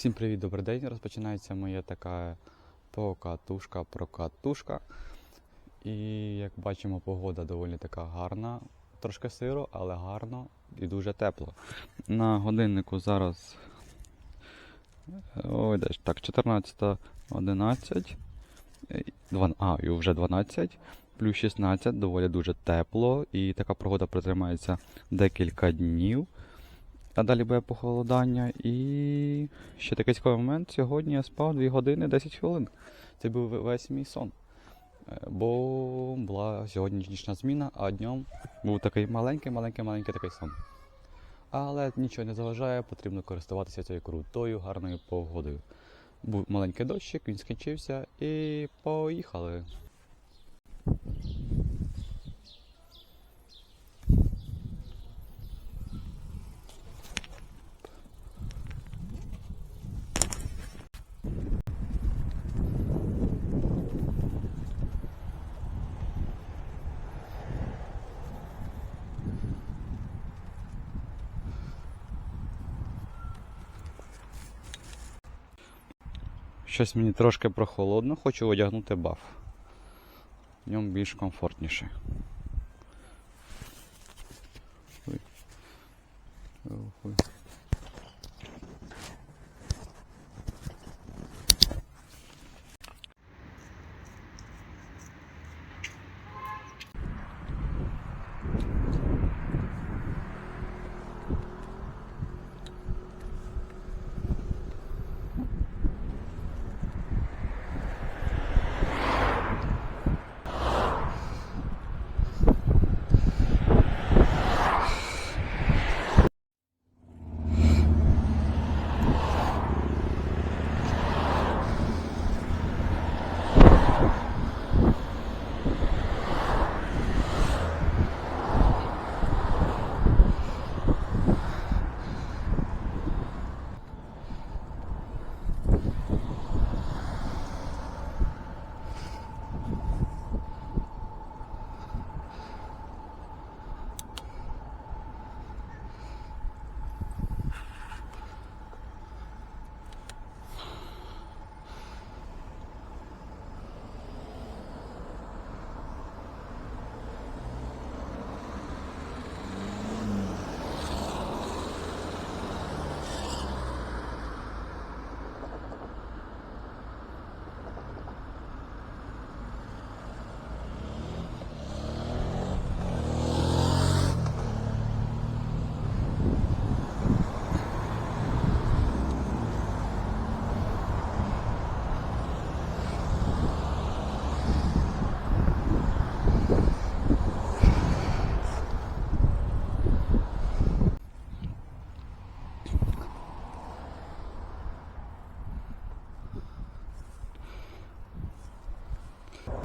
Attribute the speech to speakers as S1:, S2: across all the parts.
S1: Всім привіт, добрий день. Розпочинається моя така покатушка, прокатушка. І як бачимо, погода доволі така гарна, трошки сиро, але гарно і дуже тепло. На годиннику зараз ой, десь так, 14.11. Е, А, і вже 12, плюс 16, доволі дуже тепло, і така погода протримається декілька днів. А далі буде похолодання. І ще такий цікавий момент. Сьогодні я спав 2 години 10 хвилин. Це був весь мій сон. Е, Бо була сьогодні нічна зміна, а днем був такий маленький, маленький, маленький такий сон. Але нічого не заважає, потрібно користуватися цією крутою, гарною погодою. Був маленький дощик, він скінчився і поїхали. Щось мені трошки прохолодно, хочу одягнути баф. В ньому більш комфортніше.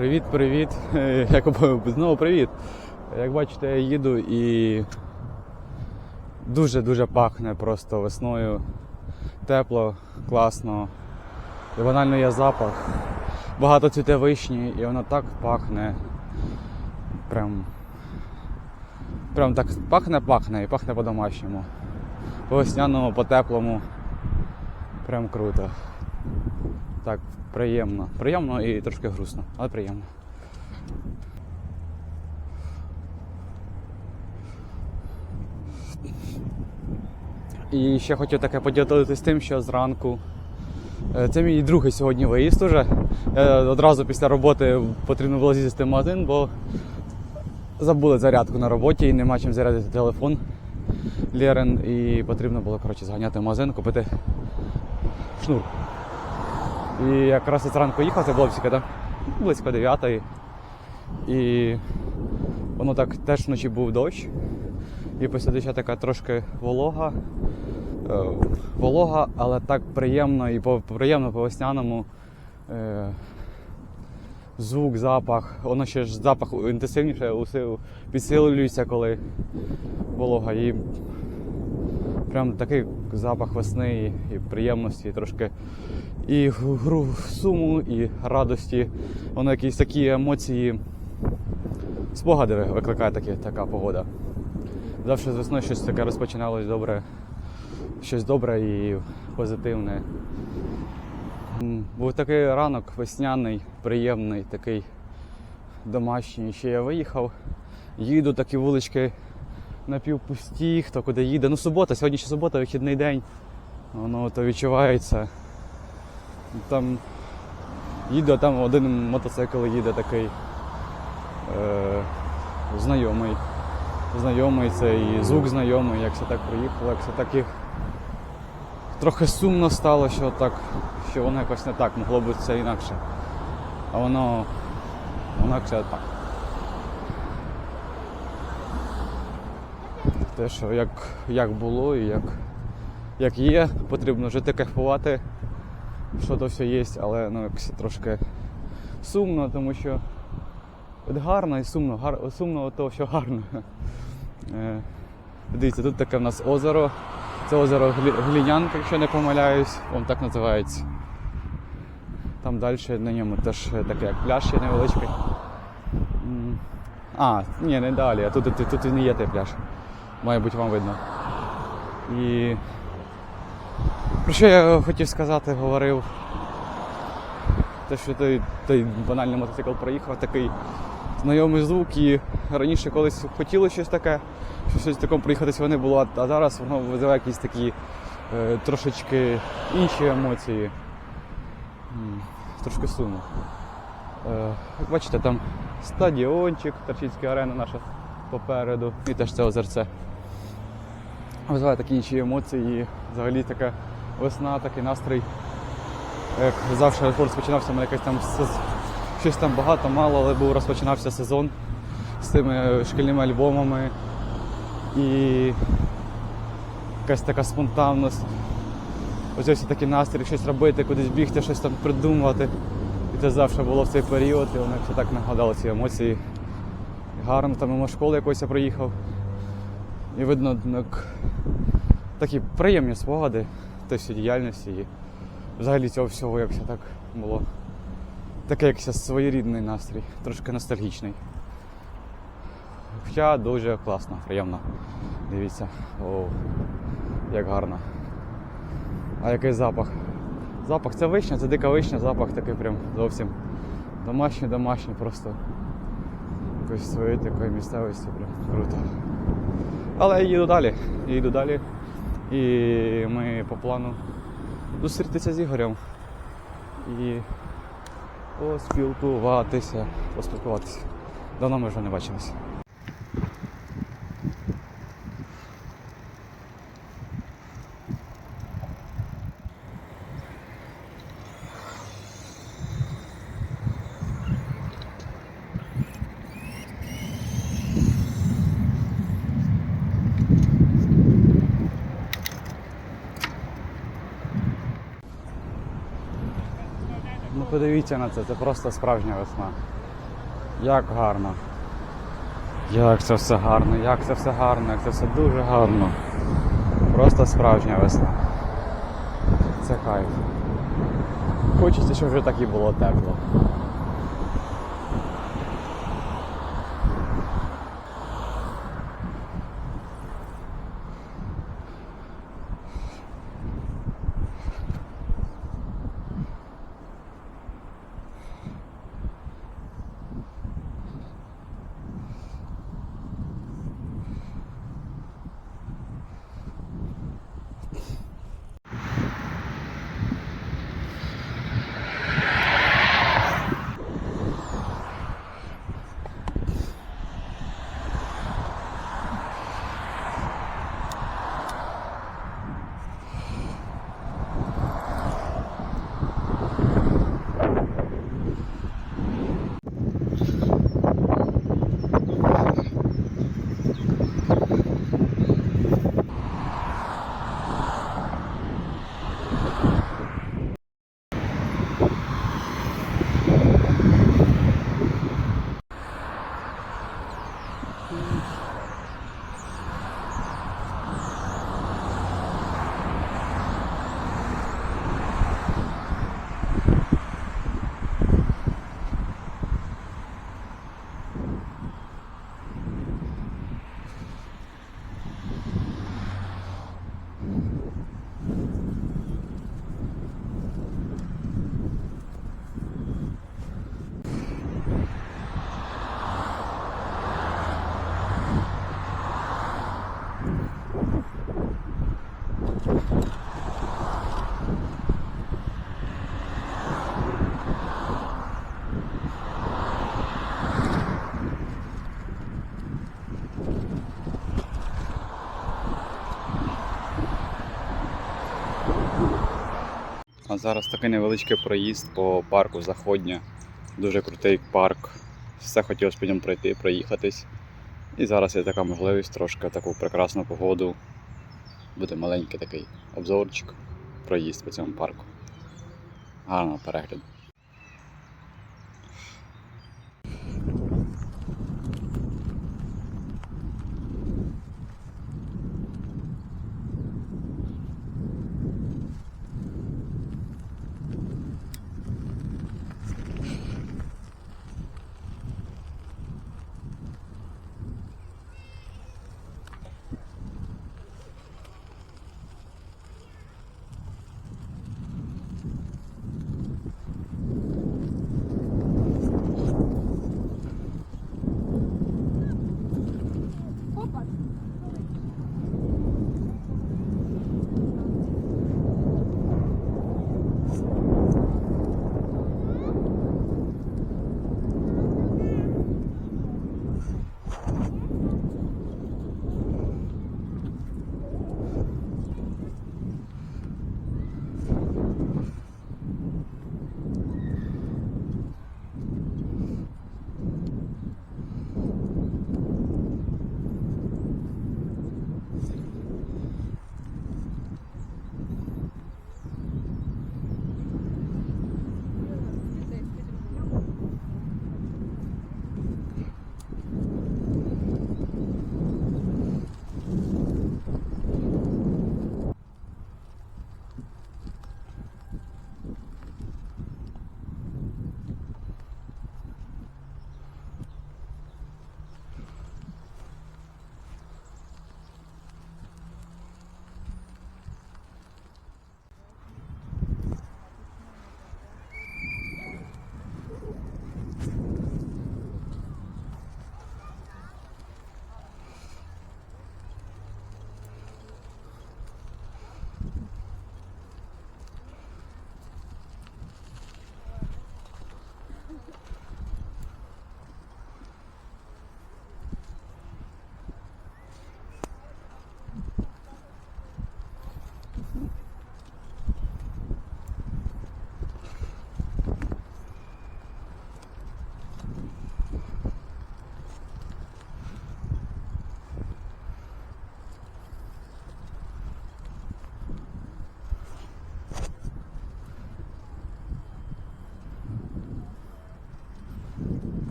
S1: Привіт, привіт. Як знову привіт. Як бачите, я їду і дуже-дуже пахне просто весною. Тепло, класно. І банально є запах. Багато цвіте вишні, і воно так пахне. Прям. Прям так пахне-пахне і пахне по-домашньому. По весняному, по теплому. Прям круто. Так, приємно. Приємно і трошки грустно, але приємно. І ще хотів таке поділитися тим, що зранку. е, Це мій другий сьогодні виїзд уже. Е, Одразу після роботи потрібно було з'їздити в магазин, бо забули зарядку на роботі і нема чим зарядити телефон Лєрен. І потрібно було коротше, зганяти в магазин, купити шнур. І якраз я зранку їхав, це було да? близько 9 І воно так теж вночі був дощ. І доща така трошки волога. Е, волога, але так приємно і приємно по весняному. Е, звук, запах. Воно ще ж запах інтенсивніше підсилюється, коли волога. І прям такий запах весни і, і приємності, і трошки і гру суму, і радості. Воно якісь такі емоції, спогади викликає такі, така погода. Завжди з весною щось таке розпочиналось добре. щось добре і позитивне. Був такий ранок весняний, приємний, такий домашній. Ще я виїхав, їду, такі вулички напівпусті, хто куди їде. Ну, субота, сьогодні ще субота, вихідний день. Воно то відчувається. Там їде, там один мотоцикл їде такий е, знайомий. Знайомий це і звук знайомий, як це так приїхало, як це так їх трохи сумно стало, що так, що воно якось не так, могло бути це інакше. А воно інакше так. Те, що як, як було і як, як є, потрібно жити, кайфувати, що то все є, але ну, якось трошки сумно, тому що от гарно і сумно, гар, сумно від того, що гарно. Е, Дивіться, тут таке в нас озеро. Це озеро Глі- Глінянка, якщо не помиляюсь, воно так називається. Там далі на ньому теж таке як пляж невеличкий. А, ні, не далі, а тут, тут, тут і не є той пляж. Має бути вам видно. І про що я хотів сказати, говорив. Те, що той, той банальний мотоцикл проїхав, такий знайомий звук, і раніше колись хотіло щось таке, що щось такому проїхатися не було, а зараз воно визиває якісь такі е, трошечки інші емоції. Трошки сумно. Е, як бачите, там стадіончик, Тарчинська арена наша попереду, і теж це озерце. Визиває такі інші емоції, і взагалі така весна, такий настрій. Як завжди аеропорт розпочинався, у мене якась там щось там багато, мало, але був розпочинався сезон з тими шкільними альбомами. І якась така спонтанність. Ось ось такий настрій, щось робити, кудись бігти, щось там придумувати. І це завжди було в цей період, і воно все так нагадало ці емоції. Гарно, там мимо школи якось я приїхав. І видно, як такі приємні спогади всієї діяльності і взагалі цього всього, як все так було. Такий якийсь своєрідний настрій, трошки ностальгічний. Хоча дуже класно, приємно. Дивіться, о, як гарно. А який запах? Запах це вишня, це дика вишня, запах такий прям зовсім домашній, домашній просто. Якоїсь своєї такої місцевості, прям круто. Але я їду далі. Я їду далі. І ми по плану зустрітися з Ігорем і поспілкуватися. Поспілкуватися. Давно ми вже не бачилися. Ну подивіться на це, це просто справжня весна. Як гарно. Як це все гарно, як це все гарно, як це все дуже гарно. Просто справжня весна. Це кайф. Хочеться, щоб вже так і було тепло. Зараз такий невеличкий проїзд по парку Заходня. Дуже крутий парк. Все хотілося по ньому пройти, проїхатись. І зараз є така можливість трошки таку прекрасну погоду. Буде маленький такий обзорчик, проїзд по цьому парку. Гарного перегляду.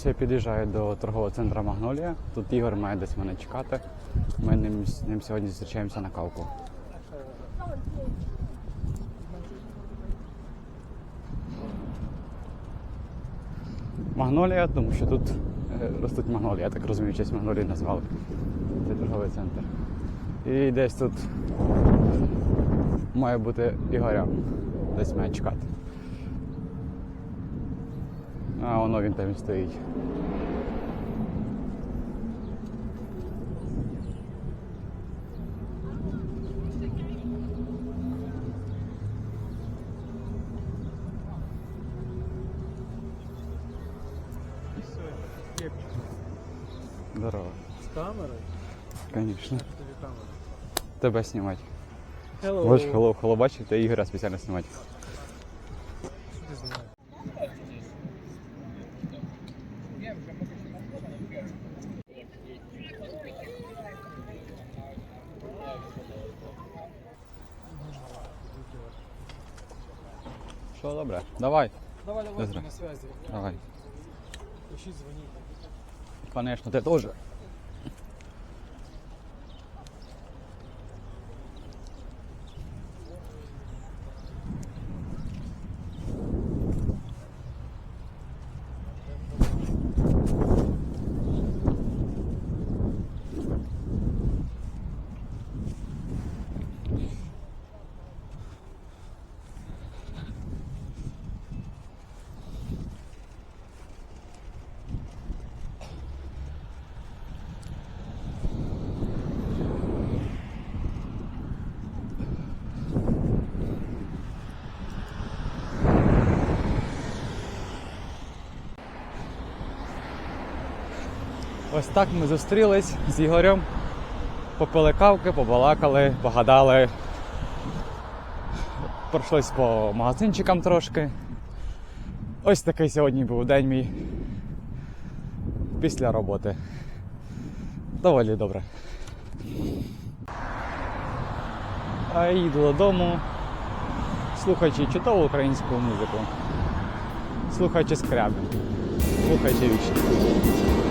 S1: Ось я під'їжджаю до торгового центру Магнолія. Тут Ігор має десь мене чекати. Ми ним, ним сьогодні зустрічаємося на кавку. Магнолія, тому що тут е, ростуть магнолії. Я так розумію, честь магнолії назвали. Це торговий центр. І десь тут має бути Ігоря. Десь має чекати. А воно він там і стоїть. Здорово. Звісно.
S2: Тобі камера.
S1: Тебе знімати.
S2: Hello.
S1: Hello, hello, бачите, Ігоря спеціально знімати.
S2: Що ти знімаєш?
S1: Що добре? Давай.
S2: Давай, давай,
S1: Добре.
S2: на связи.
S1: Давай.
S2: Пиши, звони.
S1: Конечно, ти теж. Ось так ми зустрілись з Ігорем. Попили кавки, побалакали, погадали. Пройшлись по магазинчикам трошки. Ось такий сьогодні був день мій після роботи. Доволі добре. А їду додому, слухаючи чудову українську музику, слухаючи скрябін, слухаючи вічні.